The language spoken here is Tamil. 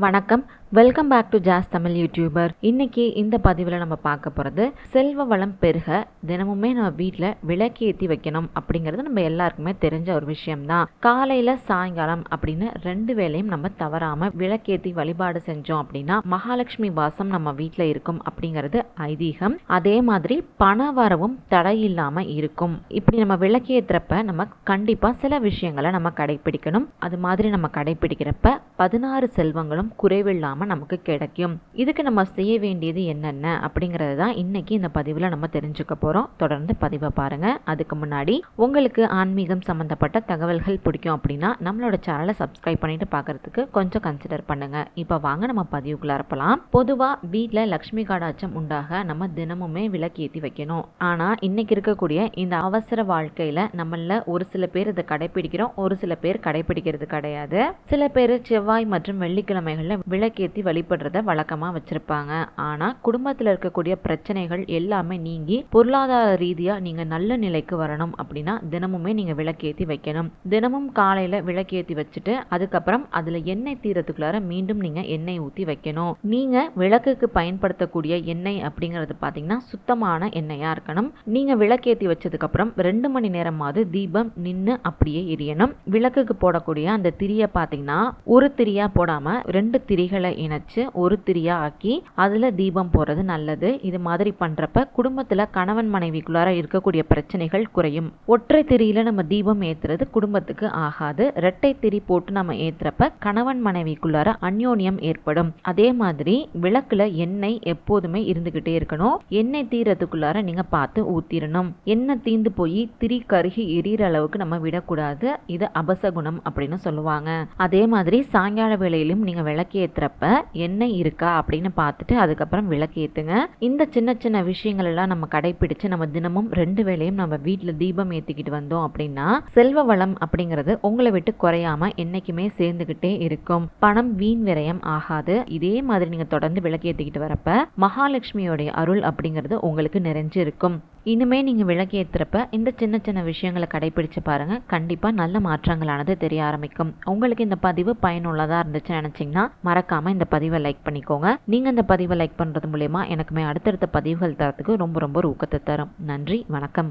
வணக்கம். Welcome back to Jas Tamil YouTuber இன்னைக்கு இந்த பதிவில் நம்ம பார்க்க போகிறது செல்வ வளம் பெருக தினமுமே நம்ம வீட்டில் விளக்கேற்றி வைக்கணும் அப்படிங்கிறது நம்ம எல்லாருக்குமே தெரிஞ்ச ஒரு விஷயம்தான். காலையில் சாயங்காலம் அப்படின்னு ரெண்டு வேளையும் நம்ம தவறாமல் விளக்கேற்றி வழிபாடு செஞ்சோம் அப்படின்னா மகாலட்சுமி வாசம் நம்ம வீட்டில் இருக்கும் அப்படிங்கிறது ஐதீகம். அதே மாதிரி பண வரவும் தடையில்லாமல் இருக்கும். இப்படி நம்ம விளக்கேற்றுறப்ப நம்ம கண்டிப்பாக சில விஷயங்களை நம்ம கடைபிடிக்கணும் அது மாதிரி நம்ம கடைபிடிக்கிறப்ப பதினாறு செல்வங்களும் குறைவில்லாமல் நமக்கு கிடைக்கும். இதுக்கு நம்ம செய்ய வேண்டியது என்னென்ன அப்படிங்கிறது தான் இன்னைக்கு இந்த பதிவில் நம்ம தெரிஞ்சுக்க போகிறோம் தொடர்ந்து பதிவை பாருங்கள் அதுக்கு முன்னாடி உங்களுக்கு ஆன்மீகம் சம்மந்தப்பட்ட தகவல்கள் பிடிக்கும் அப்படின்னா நம்மளோட சேனலை சப்ஸ்கிரைப் பண்ணிட்டு பார்க்குறதுக்கு கொஞ்சம் கன்சிடர் பண்ணுங்க. இப்போ வாங்க நம்ம பதிவுக்குள்ள இருப்பலாம் பொதுவாக வீட்டில் லக்ஷ்மி காடாச்சம் உண்டாக நம்ம தினமுமே விளக்கேற்றி வைக்கணும். ஆனால் இன்னைக்கு இருக்கக்கூடிய இந்த அவசர வாழ்க்கையில் நம்மள ஒரு சில பேர் இதை கடைபிடிக்கிறோம் ஒரு சில பேர் கடைபிடிக்கிறது கிடையாது. சில பேர் செவ்வாய் மற்றும் வெள்ளிக்கிழமைகளில் விளக்கேற்றி வழிபடுறத வழக்கமாக வச்சிருப்பாங்க. ஆனால் குடும்பத்தில் இருக்கக்கூடிய பிரச்சனைகள் எல்லாமே நீங்கி பொருளாதார ரீதியாக நீங்கள் நல்ல நிலைக்கு வரணும் அப்படின்னா தினமுமே நீங்கள் விளக்கேற்றி வைக்கணும். தினமும் காலையில் விளக்கேற்றி வச்சுட்டு அதுக்கப்புறம் அதில் எண்ணெய் தீரத்துக்குள்ளார மீண்டும் நீங்கள் எண்ணெய் ஊற்றி வைக்கணும். நீங்கள் விளக்குக்கு பயன்படுத்தக்கூடிய எண்ணெய் அப்படிங்கிறது பார்த்தீங்கன்னா சுத்தமான எண்ணெயாக இருக்கணும். நீங்கள் விளக்கேற்றி வச்சதுக்கப்புறம் ரெண்டு மணி நேரமாவது தீபம் நின்று அப்படியே எரியணும். விளக்குக்கு போடக்கூடிய அந்த திரியை பார்த்தீங்கன்னா ஒரு திரியா போடாமல் ரெண்டு திரிகளை இணைச்சு ஒரு திரியா ஆக்கி அதில் தீபம் போடுறது நல்லது. இது மாதிரி பண்ணுறப்ப குடும்பத்தில் கணவன் மனைவிக்குள்ளார இருக்கக்கூடிய பிரச்சனைகள் குறையும். ஒற்றை திரியில் நம்ம தீபம் ஏற்றுறது குடும்பத்துக்கு ஆகாது. ரெட்டை திரி போட்டு நம்ம ஏற்றுறப்ப கணவன் மனைவிக்குள்ளார அந்யோன்யம் ஏற்படும். அதே மாதிரி விளக்குல எண்ணெய் எப்போதுமே இருந்துகிட்டே இருக்கணும். எண்ணெய் தீரத்துக்குள்ளார நீங்க பார்த்து ஊத்திரணும். எண்ணெய் தீந்து போய் திரி கருகி எரியிற அளவுக்கு நம்ம விடக்கூடாது. இது அபசகுணம் அப்படின்னு சொல்லுவாங்க. அதே மாதிரி சாயங்கால வேளையிலும் நீங்க விளக்கு ஏத்துறப்ப எண்ணெய் இருக்கா? அப்படின்னு பார்த்துட்டு அதுக்கப்புறம் விளக்கு ஏற்றுங்க இந்த சின்ன சின்ன விஷயங்கள் எல்லாம் நம்ம கடைபிடிச்சு நம்ம தினமும் ரெண்டு வேளையும் நம்ம வீட்டில் தீபம் ஏற்றிக்கிட்டு வந்தோம் அப்படின்னா செல்வ வளம் அப்படிங்கிறது உங்களை விட்டு குறையாம என்னைக்குமே சேர்ந்துகிட்டே இருக்கும். பணம் வீண் விரயம் ஆகாது. இதே மாதிரி நீங்க தொடர்ந்து விளக்கேற்றிக்கிட்டு வரப்ப மகாலட்சுமியோடைய அருள் அப்படிங்கிறது உங்களுக்கு நிறைஞ்சு இருக்கும் இனிமே நீங்க விளக்கேற்றுறப்ப இந்த சின்ன சின்ன விஷயங்களை கடைபிடிச்சு பாருங்க. கண்டிப்பா நல்ல மாற்றங்களானது தெரிய ஆரம்பிக்கும். உங்களுக்கு இந்த பதிவு பயனுள்ளதா இருந்துச்சு நினைச்சீங்கன்னா மறக்காம இந்த பதிவை லைக் பண்ணிக்கோங்க. நீங்க இந்த பதிவை லைக் பண்றது மூலயமா எனக்குமே அடுத்தடுத்த பதிவுகள் தரத்துக்கு ரொம்ப ரொம்ப ஊக்கத்தை தரும். நன்றி வணக்கம்.